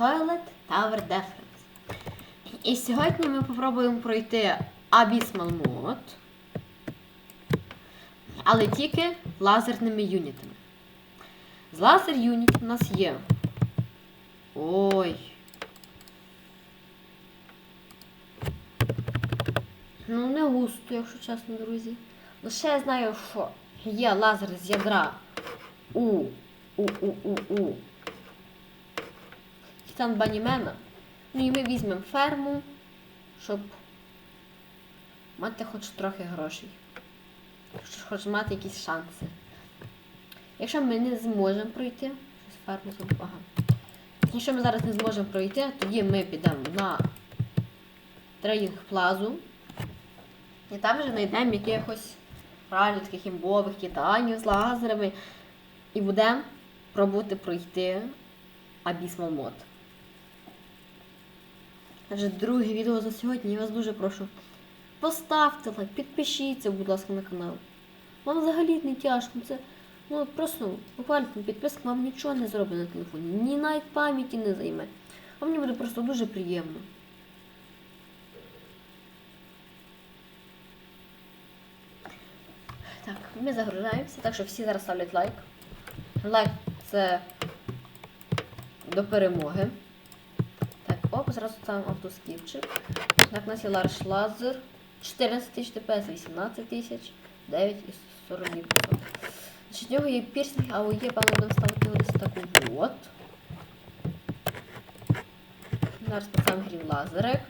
Toilet Tower Defense. І сьогодні ми попробуємо пройти Abysmal Mode, але тільки лазерними юнітами. З лазер юнітів у нас є. Ой. Ну, не густо, якщо чесно, друзі. Лише я знаю, що є лазер з ядра у у у у у Титан Банімена. Ну і ми візьмемо ферму, щоб мати хоч трохи грошей. Хоч мати якісь шанси. Якщо ми не зможемо пройти, щось ферму забагато. Якщо ми зараз не зможемо пройти, тоді ми підемо на трейдинг плазу. І там вже знайдемо якихось реально таких імбових титанів з лазерами. І будемо пробувати пройти Abysmal Mod. Отже, друге відео за сьогодні. Я вас дуже прошу. Поставте лайк, підпишіться, будь ласка, на канал. Вам взагалі не тяжко. Це ну просто буквально підписка вам нічого не зробить на телефоні. Ні навіть пам'яті не займе. А мені буде просто дуже приємно. Так, ми загружаємося, так що всі зараз ставлять лайк. Лайк це до перемоги. Оп, зразу ставимо автоскіпчик. Так, у нас є Ларш Лазер. 14 тисяч ДПС, 18 тисяч, 9 і 42 Значить, в нього є пірсинг, а у є, певно, будемо ставити його десь таку от. Зараз поставимо грів лазерик.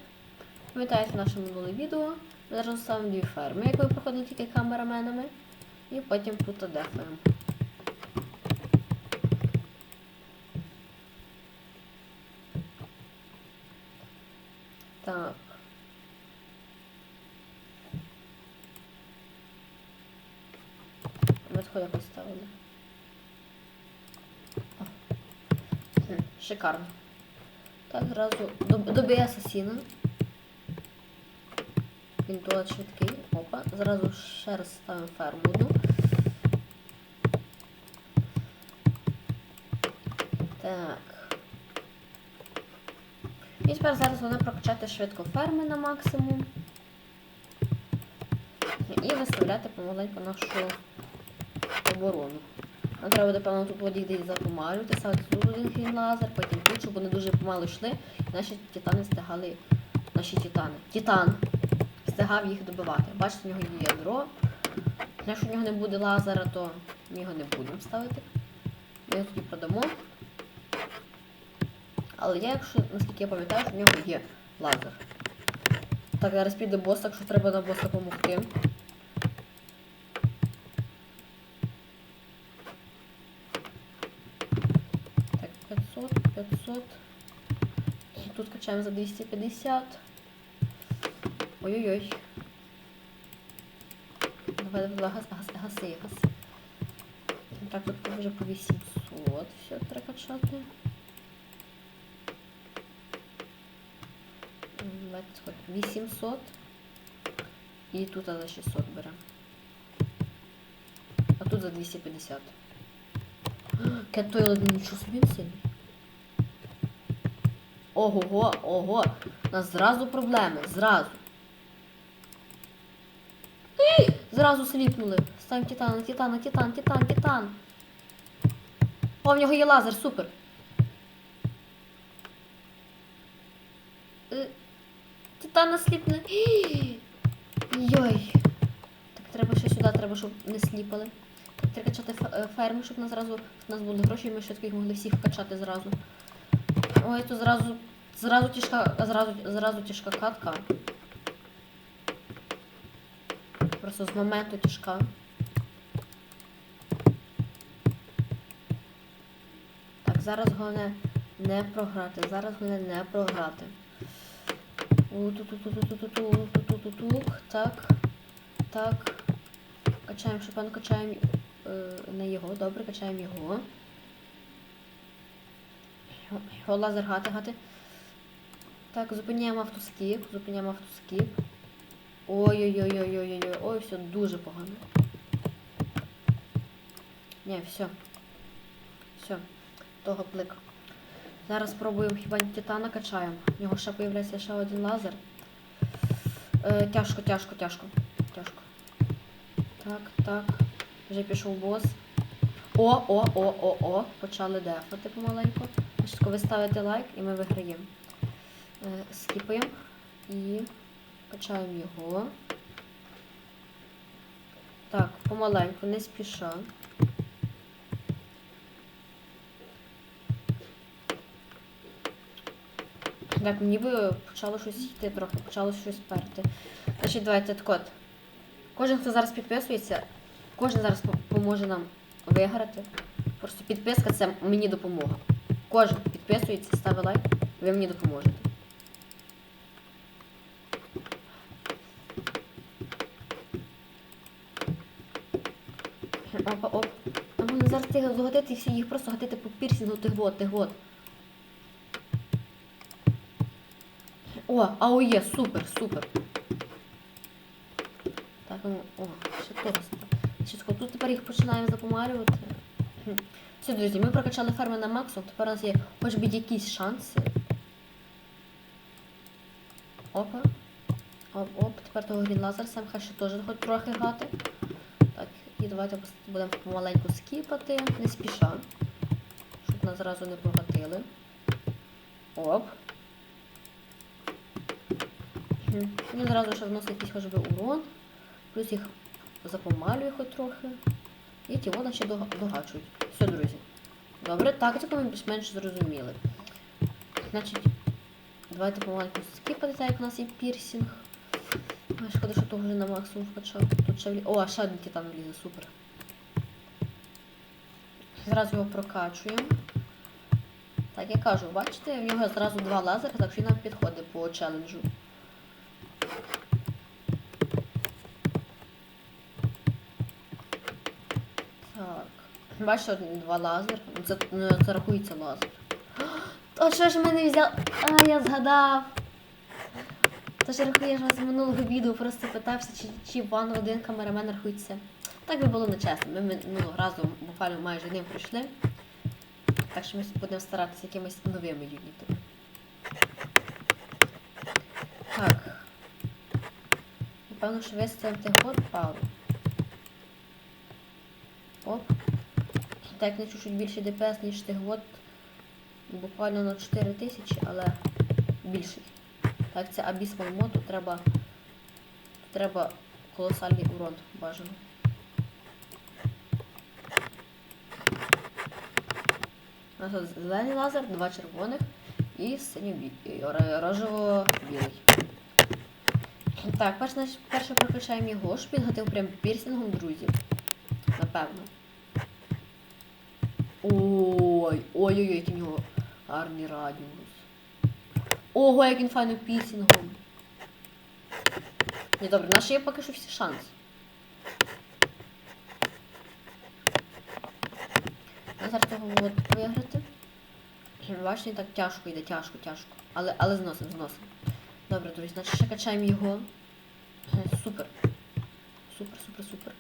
Пам'ятаєте наше минуле відео. Ми зараз ставимо дві ферми, як ви проходили тільки камераменами. І потім тут дефаємо. Так. Ми тако якось ставили. О. Шикарно. Так, зразу доб- добий асасіна. Він туалет швидкий. Опа. Зразу ще раз ставимо ферму. Так. І тепер зараз головне прокачати швидко ферми на максимум. І виставляти помаленьку нашу оборону. Нам треба буде, певно, тут воді десь запомалювати, ставити тут один грін лазер, потім тут, щоб вони дуже помало йшли, і наші титани встигали. Наші титани. Титан встигав їх добивати. Бачите, в нього є ядро. Якщо в нього не буде лазера, то ми його не будемо ставити. Ми його тоді продамо. Але я, якщо, наскільки я пам'ятаю, що в нього є лазер. Так, зараз піде бос, так що треба на боса допомогти. Так, 500, 500. І тут качаємо за 250. Ой-ой-ой. Давай, давай, газ, газ, гаси, гаси. Так, тут вже по 800 все треба качати. Давайте сходимо. 800. І тут за 600 беремо. А тут за 250. Кетой один нічого собі сильний. Ого, ого. У нас зразу проблеми. Зразу. Ей! Зразу сліпнули. Ставимо титана, титана, титан, титан, титан. О, в нього є лазер, супер. Е, Титана сліпне. Йой. Так треба ще сюди, треба, щоб не сліпали. Треба качати е, ферми, щоб нас зразу щоб нас були гроші, і ми швидко їх могли всіх вкачати зразу. Ой, то зразу. Зразу тяжка, зразу, зразу тяжка катка. Просто з моменту тяжка. Так, зараз головне не програти. Зараз головне не програти. У-ту-ту-ту-ту-ту-ту-ту-ту-ту-тук. Так. Так. Качаємо шипан, качаємо е, не його. Добре, качаємо його. Його- лазер гати, гати. Так, зупиняємо автоскіп, зупиняємо автоскіп. Ой-ой-ой-ой-ой-ой. Ой, все дуже погано. Ні, все. Все. Того плик. Зараз спробуємо хіба титана качаємо. У нього ще появляється ще один лазер. Е, тяжко, тяжко, тяжко. Тяжко. Так, так. Вже пішов бос. О, о, о, о, о. Почали дефати помаленьку. Ви ставите лайк і ми виграємо. Е, скіпаємо і качаємо його. Так, помаленьку, не спіша. Так, ніби почало щось йти трохи, почало щось перти. Значить, давайте так. Кожен, хто зараз підписується, кожен зараз по- поможе нам виграти. Просто підписка це мені допомога. Кожен підписується, ставить лайк, ви мені допоможете. Опа, оп. А можна зараз тих загодити і всі їх просто гатити по пірсінгу тих вот, тих вот. О, АОЄ, супер, супер. Так, ну, о, ще. Чітко, тут тепер їх починаємо запомалювати. Все, друзі, ми прокачали ферми на максимум, тепер у нас є хоч би якісь шанси. Опа. Оп, оп, тепер того грін лазер сам хай ще теж хоч трохи грати. Так, і давайте будемо помаленьку скіпати, не спіша. Щоб нас зразу не погатили. Оп. Він зразу ще вносить якийсь хоч би урон. Плюс їх запомалює хоч трохи. І ті вода ще дога- догачують. Все, друзі. Добре, тактику ми більш-менш зрозуміли. Значить, давайте помаленьку скіпати, так як у нас є пірсінг. Ай, шкода, що того вже на максимум вкачав. Тут ще влі... О, ще один титан влізе, супер. Зразу його прокачуємо. Так, я кажу, бачите, в нього зразу два лазери, так що він нам підходить по челенджу. Так. Бачите, два лазер. Це, ну, це рахується лазер. То що ж мене взяв? А, я згадав. Тож рахуєш з минулого відео, просто питався, чи, чи ван один камерамен рахується. Так би було нечесно. Ми минулого разу буквально майже ним прийшли. Так що ми будемо старатися якимись новими юнітами. Так. Напевно, що виставимо тих пару. Оп. Так, не чуть-чуть більше ДПС, ніж тих от. Буквально на 4 тисячі, але більший. Так, це Abyssal мод, тут треба. Треба колосальний урон бажано. У нас тут зелений лазер, два червоних і синьо рожево-білий. Так, перш, перше прокачаємо його, він гатив прям пірсингом друзів. Напевно. Ой, ой-ой-ой, який в нього гарний радіус. Ого, як він файно пісінгом. Ні, добре, наші є поки що всі шанси. Зараз того от виграти. Бачите, так тяжко йде, тяжко, тяжко. Але, але зносимо, зносимо. Добре, друзі, значить ще качаємо його. Е, Супер. Супер, супер, супер.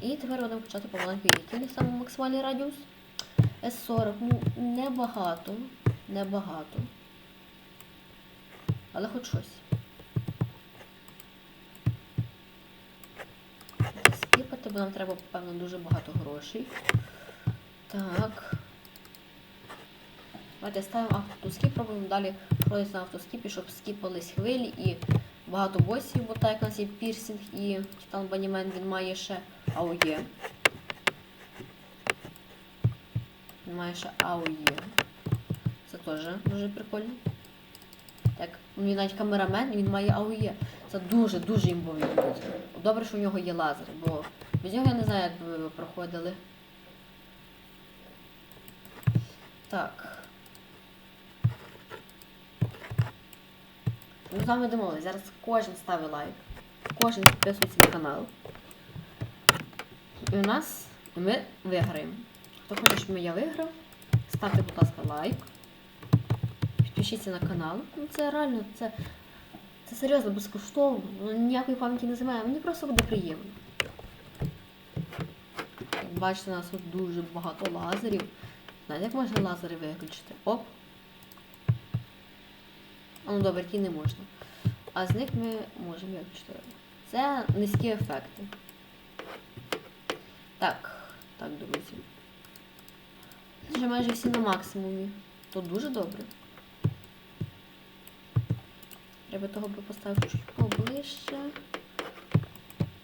І тепер будемо качати помаленьку який у саме максимальний радіус. С40, ну небагато. Небагато. Але хоч щось. Скіпати, бо нам треба, певно, дуже багато грошей. Так. Давайте ставимо автоскіп, пробуємо далі проходити на автоскіпі, щоб скіпались хвилі і багато босів, бо так як у нас є пірсінг і Титан Банімен, він має ще АОЄ. Він має ще АОЄ. Це теж дуже прикольно. Так, він навіть камерамен, і він має АОЄ. Це дуже-дуже імбовий юніт. Добре, що в нього є лазер, бо без нього я не знаю, як би ви проходили. Так. Ми з вами домовились. Зараз кожен ставить лайк, кожен підписується на канал. І у нас ми виграємо. Хто хоче, щоб я виграв, ставте, будь ласка, лайк. Підпишіться на канал. Ну це реально, це, це серйозно безкоштовно. Ну, ніякої пам'яті не займає. Мені просто буде приємно. Бачите, у нас тут дуже багато лазерів. Знаєте, як можна лазери виключити? Оп. Ну добре, ті не можна. А з них ми можемо виключити. Це низькі ефекти. Так, так, друзі. Вже майже всі на максимумі. То дуже добре. Треба того би поставити чуть поближче.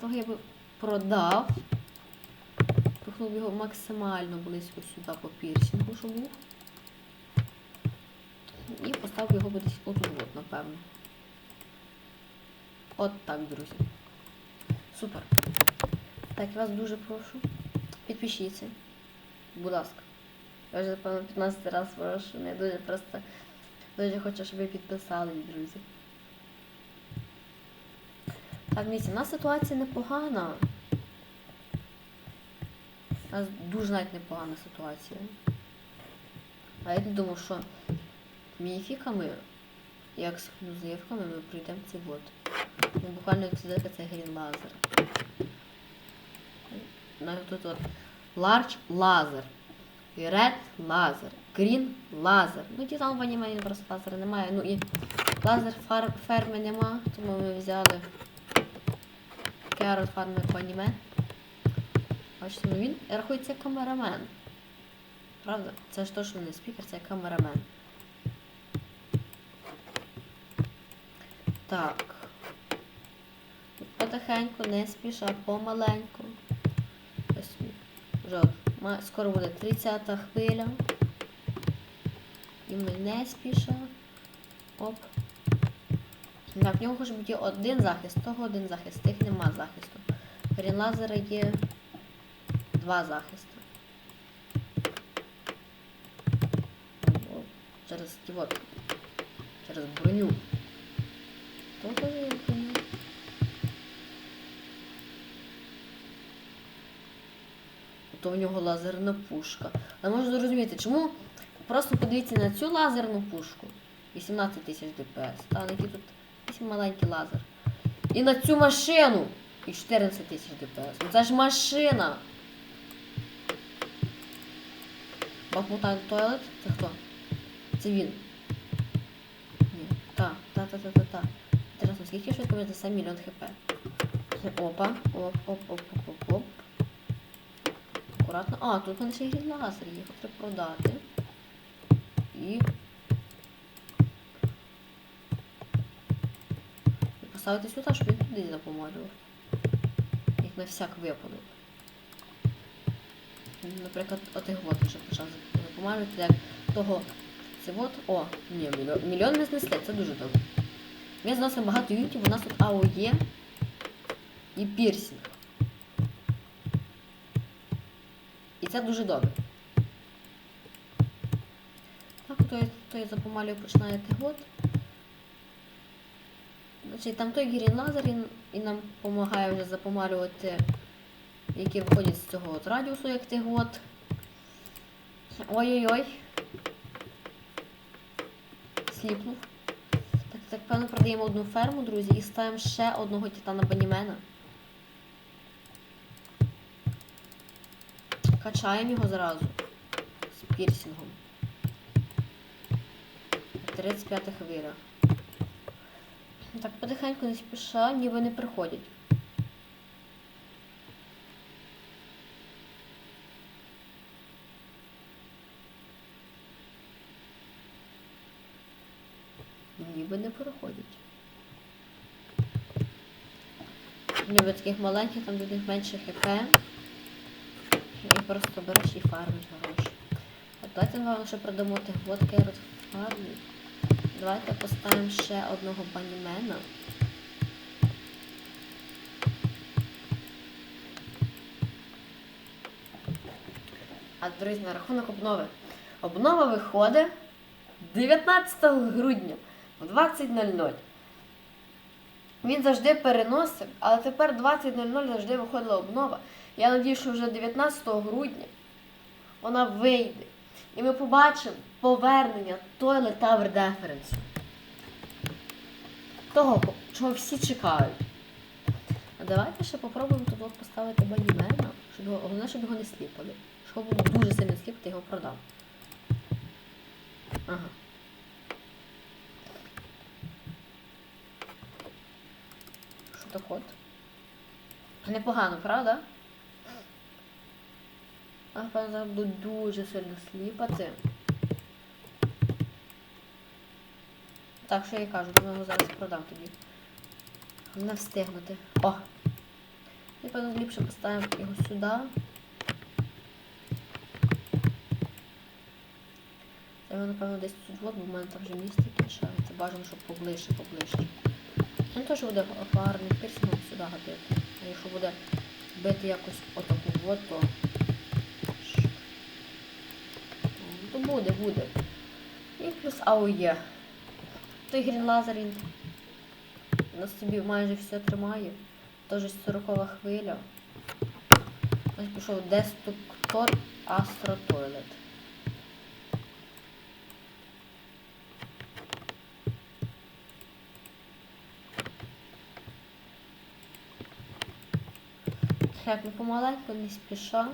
Того я би продав. Пихнув його максимально близько сюди по пірсінгу, щоб був. І поставив його десь отут, от, напевно. От так, друзі. Супер. Так, вас дуже прошу. Підпишіться. Будь ласка. Я вже, напевно, 15 разів прошу. Я дуже просто дуже хочу, щоб ви підписались, друзі. Так, дивіться, у нас ситуація непогана. У нас дуже навіть непогана ситуація. А я не думав, що мініфіками і ексклюзивками ми пройдемо цей вот. Ну, буквально ексклюзивка це грін лазер. Навіть тут от Large лазер. Red лазер. Green лазер. Ну ті там в анімені просто лазера немає. Ну і лазер фар ферми нема, тому ми взяли Керот фармер в аніме. Бачите, ну він рахується камерамен. Правда? Це ж точно не спікер, це камерамен. Так. Потихеньку, не спіша, помаленьку. Вже скоро буде 30-та хвиля. І ми не спіша. Оп. Так, в нього може бути один захист, того один захист, тих нема захисту. Крім лазера є два захисти. Через ті. Через броню. Того є броню. То в нього лазерна пушка. Але можна зрозуміти, чому просто подивіться на цю лазерну пушку. 18 тисяч ДПС. Та який тут якийсь маленький лазер. І на цю машину. І 14 тисяч ДПС. Ну це ж машина. Бахмутан Тойлет? Це хто? Це він. Ні. Та, та, та, та, та, та. Інтересно, скільки швидко буде сам мільйон хп? Опа. Оп, оп, оп, оп, оп, оп. Акуратно. А, тут мене ще є лазер, їх треба продати. І. І поставити сюди, щоб він туди запомалював. Як на всяк випадок. Наприклад, отих вот вже почав запомалювати, як того. Це от, о, ні, мільйон, мільйон ми знесли, це дуже добре. Ми зносимо багато юнітів, у нас тут АОЄ і пірсінг. І це дуже добре. Так, той, той запомалює починає тигот. Значить, там той гірін лазер він і нам допомагає вже запомалювати, які виходять з цього от радіусу, як тигот. Ой-ой-ой. Сліпнув. Так, так, певно, продаємо одну ферму, друзі, і ставимо ще одного титана банімена. Качаємо його зразу. З пірсінгом. 35 хвиля. Так, потихеньку не спіша, ніби не приходять. Ніби не переходять. Ніби таких маленьких, там до них менше хп. Просто береш і фармиш гроші. А давайте вам ще продамо тих вот керот фармі. Давайте поставимо ще одного банімена. А друзі, на рахунок обнови. Обнова виходить 19 грудня в 20.00. Він завжди переносив, але тепер 20.00 завжди виходила обнова. Я надію, що вже 19 грудня вона вийде. І ми побачимо повернення Toilet Tower Deference. Того, чого всі чекають. А давайте ще попробуємо тут поставити банімена, щоб його, головне, щоб його не сліпали. Щоб було дуже сильно сліпати, його продам. Ага. Що так от? Непогано, правда? А зараз буду дуже сильно сліпати. Так, що я кажу, думаю, його зараз продам тоді. Не встигнути. О! Напевно, ліпше поставимо його сюди. Це його, напевно, десь тут от, бо в мене там вже місце кінчається. Бажано, щоб поближче, поближче. Він теж буде гарний пірсингом сюди гатити. А якщо буде бити якось отаку от, то... ш- То буде, буде. І плюс АОЄ. Той грін лазер він на собі майже все тримає. Теж 40 хвиля. Ось пішов Astro Toilet. Так, ну помаленьку, не спіша.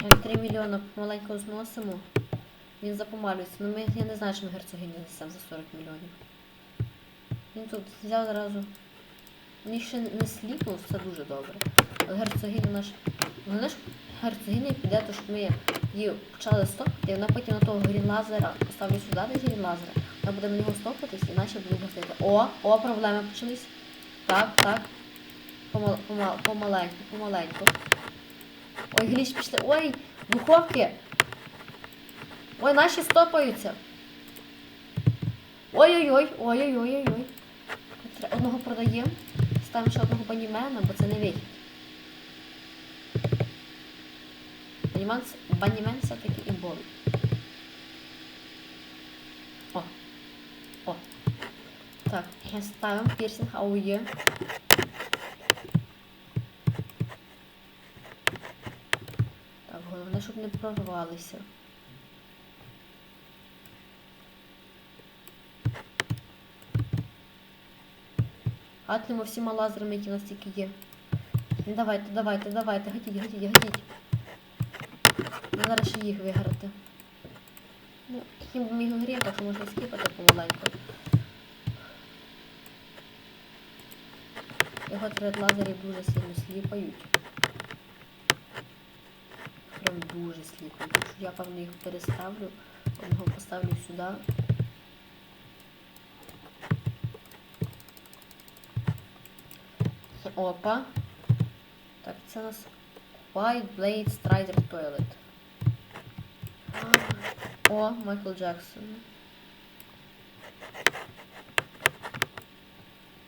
Так, 3 мільйони помаленьку зносимо. Він запомалюється. Ну ми, я не знаю, що ми герцогині несемо за 40 мільйонів. Він тут взяв зразу. Він ще не сліпнув, це дуже добре. Але герцогиня наш. Головне, щоб герцогиня піде, то щоб ми її почали стопити, і вона потім на того грінлазера поставлю сюди десь грінлазера. Вона буде на нього стопитись і наші будуть гасити. О, о, проблеми почались. Так, так. Помал, помал, помаленьку, помаленьку. Ой, гліч пішли. Ой, духовки. Ой, наші стопаються. Ой-ой-ой, ой-ой-ой-ой-ой. Одного продаємо. Ставимо ще одного банімена, бо це не вихід. Банімен, банімен все-таки імбовий. О. О. Так, ставимо пірсинг АУЄ. Так, головне, щоб не прорвалися. Гатнемо всіма лазерами, які у нас тільки є. Ну, Давайте, давайте, давайте, гатіть, гатіть, гатіть. Зараз ще їх виграти. Ну, хім міг грів, так що можна скіпати помаленьку. Його тред лазери дуже сильно сліпають. Дуже сліпають. Я, певно, їх переставлю. Одного поставлю сюди. Опа. Так, це у нас White Blade Strider Toilet. О, Майкл Джексон.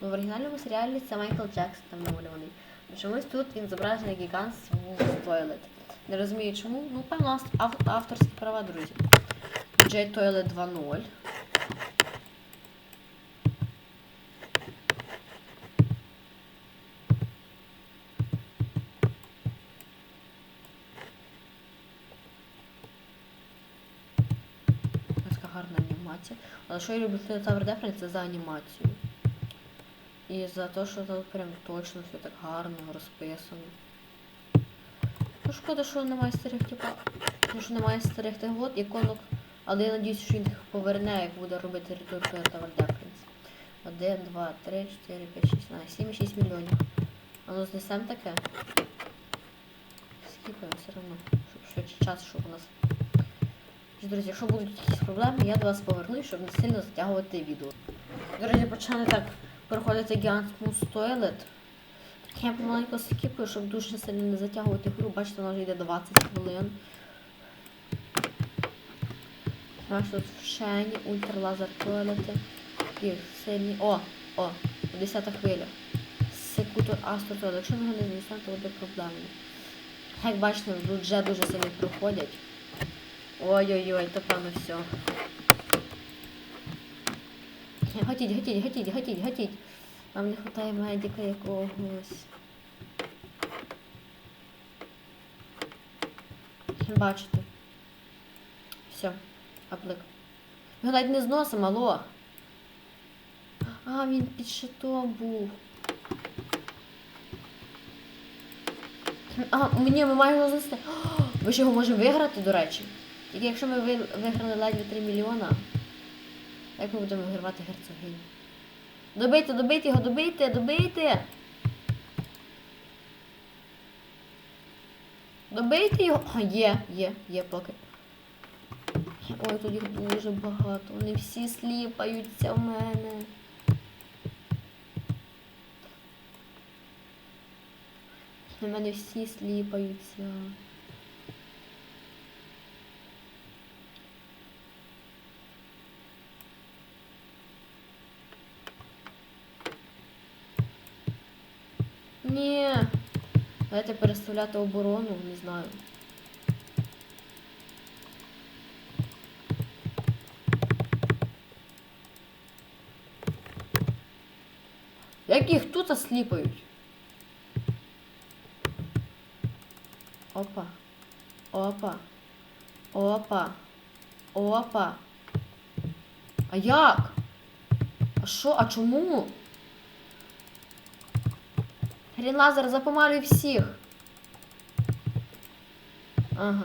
Ну, в оригінальному серіалі це Майкл Джексон там намальований. Чомусь тут він зображений гігант Wolf Toilet. Не розумію чому. Ну, певно, ав- ав- авторські права, друзі. J Toilet 2.0. Така гарна анімація. Але що я люблю Tower Defense, це за анімацію. І за те, що тут прям точно все так гарно розписано. Ну шкода, що немає старих, типа. Ну, що немає старих тих от іконок. Але я надіюсь, що він їх поверне, як буде робити Return to Tower 1, 2, 3, 4, 5, 6, 7, 6 мільйонів. А ну знесемо таке. Скіпаємо все одно, щоб швидше час, щоб у нас. Друзі, якщо будуть якісь проблеми, я до вас повернусь, щоб не сильно затягувати відео. Друзі, почали так Smooth Toilet. Так я помаленьку скіпаю, щоб дуже сильно не затягувати гру. Бачите, вона вже йде 20 хвилин. Аж тут шені, ультралазер туалети. І сильні. О! О! 10 хвиля. Секутор Астро Toilet. Якщо ми його не знесемо, то буде проблемно. Як бачите, тут вже дуже сильно проходять. Ой-ой-ой, то певно все. Гатіть, гатіть, гатіть, гатіть, гатіть. Нам не вистачає медика якогось. Бачите. Все, аплик. Ми навіть не зносимо, алло. А, він під щитом був. А, мені ми маємо знести. Ви ж його можемо виграти, до речі. Тільки якщо ми виграли ледве 3 мільйона, як ми будемо вигравати герцогиню? Добийте, добийте його, добийте, добийте! Добийте його. А, є, є, є поки. Ой, тут їх дуже багато. Вони всі сліпаються в мене. На мене всі сліпаються. Ні. Давайте переставляти оборону, не знаю. Як їх тут осліпають? Опа. Опа. Опа. Опа. А як? А що? А чому? Грін лазер запомалює всіх. Ага.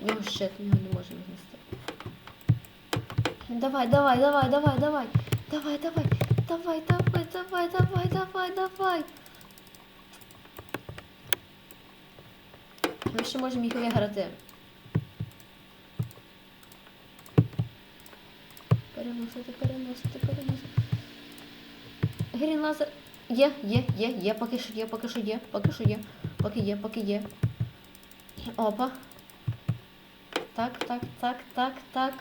Його щит, його не можемо знести. Давай, давай, давай, давай, давай. Давай, давай. Давай, давай, давай, давай, давай, давай. Ми ще можемо їх виграти. Переносити, переносити, переносити. Грін лазер. Є, є, є, є, поки що є, поки що є, поки що є, поки є, поки є. Опа. Так, так, так, так, так.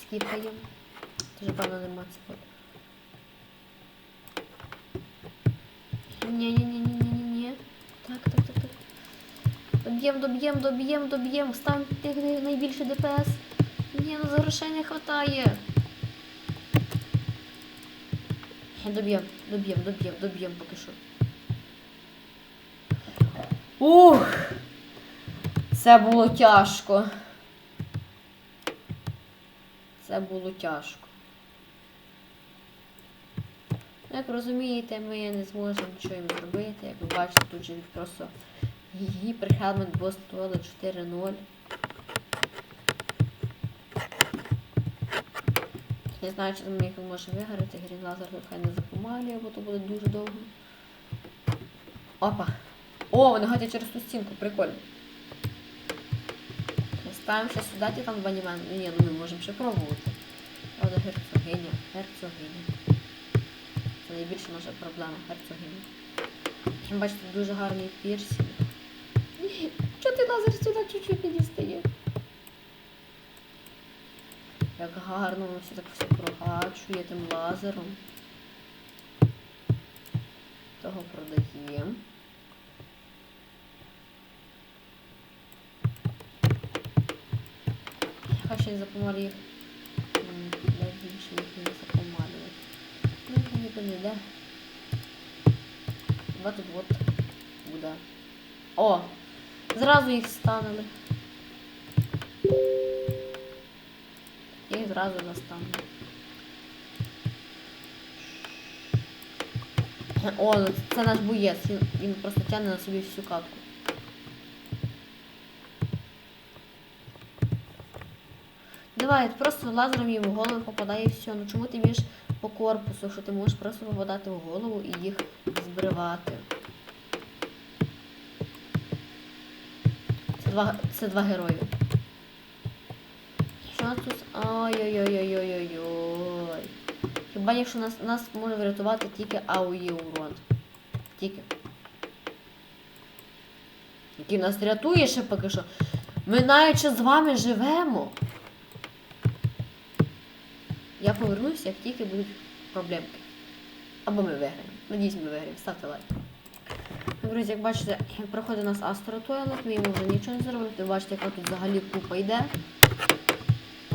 Скіпаємо. Дуже певно нема цього. Ні-ні-ні-ні-ні-ні. Так, так, так, так. Доб'єм, доб'єм, доб'єм, доб'єм. Де найбільше ДПС. Ні, ну за грошей не хватає. Доб'єм, доб'єм, доб'єм, доб'єм поки що. Ух! Це було тяжко. Це було тяжко. Ну, Як розумієте, ми не зможемо нічого їм зробити. Як ви бачите, тут же просто гіперхелмет бос стоїли 4-0. Не знаю, чи ми їх можемо виграти. Грін лазер хай не запомалює, бо то буде дуже довго. Опа! О, вони ходять через ту стінку, прикольно. Ставимо ще сюди, ті там банімен. Ну ні, ну ми можемо ще пробувати. Правда, герцогиня, герцогиня. Це найбільша наша проблема, герцогиня. Бачите, дуже гарний пірсінг. Чого ти лазер сюди чуть-чуть не дістає? Як гарно воно все так все прогачує тим лазером. Того продаємо. Хай ще й запомалює їх. Більше їх не запомалювати. Ну, не йде. Два тут от буде. О! Зразу їх станули. Зразу застану. О, це наш боєць. Він, він просто тягне на собі всю катку. Давай, просто лазером їм в голову попадає все. Ну чому ти б'єш по корпусу, що ти можеш просто попадати в голову і їх збривати? Це два, це два герої. Тут? Ой-ой-ой-ой-ой-ой-ой. Хіба якщо нас, нас може врятувати тільки АОЄ урон. Тільки. Який нас рятує ще поки що. Ми навіть ще з вами живемо. Я повернусь, як тільки будуть проблемки. Або ми виграємо. Надіюсь, ми виграємо. Ставте лайк. Друзі, як бачите, проходить у нас Астро Тойлет, ми йому вже нічого не зробили. Ви бачите, яка тут взагалі купа йде.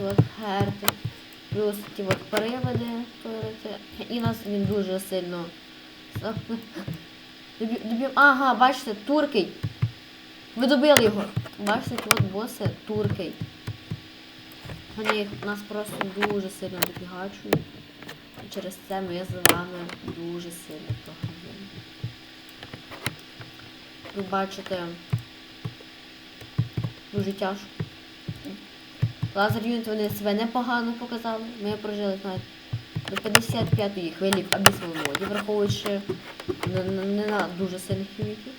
От. Плюс ті от приводи. І нас він дуже сильно. Ага, бачите, туркий. Ви добили його. Бачите, ті от боси туркий. Вони нас просто дуже сильно допігачують. І через це ми з вами дуже сильно програємо. ви бачите, дуже тяжко. Лазер юніт вони себе непогано показали. Ми прожили навіть до 55-ї хвилі в моді, враховуючи не, не, не на дуже сильних юнітів.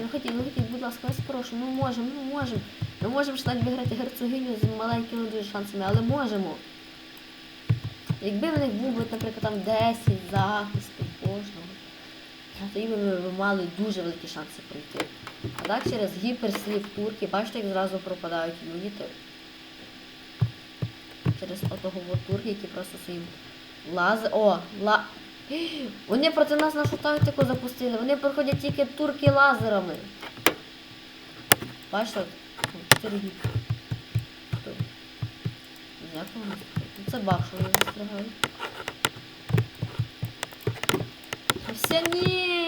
Ну хотіть, ну хотіть, будь ласка, вас прошу, ми можемо, ми можемо. Ми можемо ж навіть виграти герцогиню з маленькими дуже шансами, але можемо. Якби в них був наприклад, там 10 захистів кожного, тоді би ми мали дуже великі шанси пройти. А так через гіперслів турки, бачите, як зразу пропадають юніти. Через отого от турки, які просто своїм лази. О, ла. Вони проти нас нашу тактику запустили. Вони проходять тільки турки лазерами. Бачите? от, о, Чотири гіпи. Хто? Як вони? Ну, Це баг, що вони застрягають. Все ні.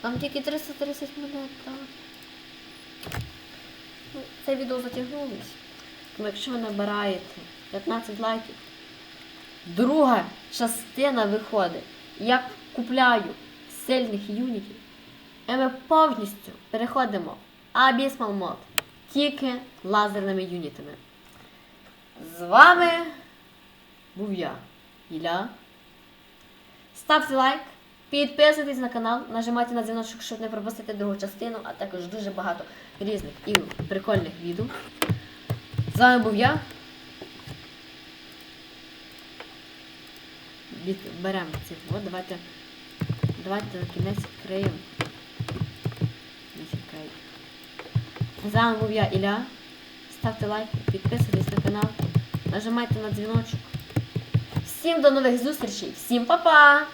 Там тільки 330 монет, так. Ну, це відео затягнулось. Тому якщо ви набираєте 15 лайків, друга частина виходить. Я купляю сильних юнітів. І ми повністю переходимо Abysmal мод. Тільки лазерними юнітами. З вами був я, Ілля. Ставте лайк, підписуйтесь на канал, нажимайте на дзвіночок, щоб не пропустити другу частину, а також дуже багато різних і прикольних відео. З вами був я. Беремо ці. От давайте. Давайте на кінець відкриємо. З вами був я, Ілля. Ставте лайк, підписуйтесь на канал, нажимайте на дзвіночок. Всім до нових зустрічей, всім па-па!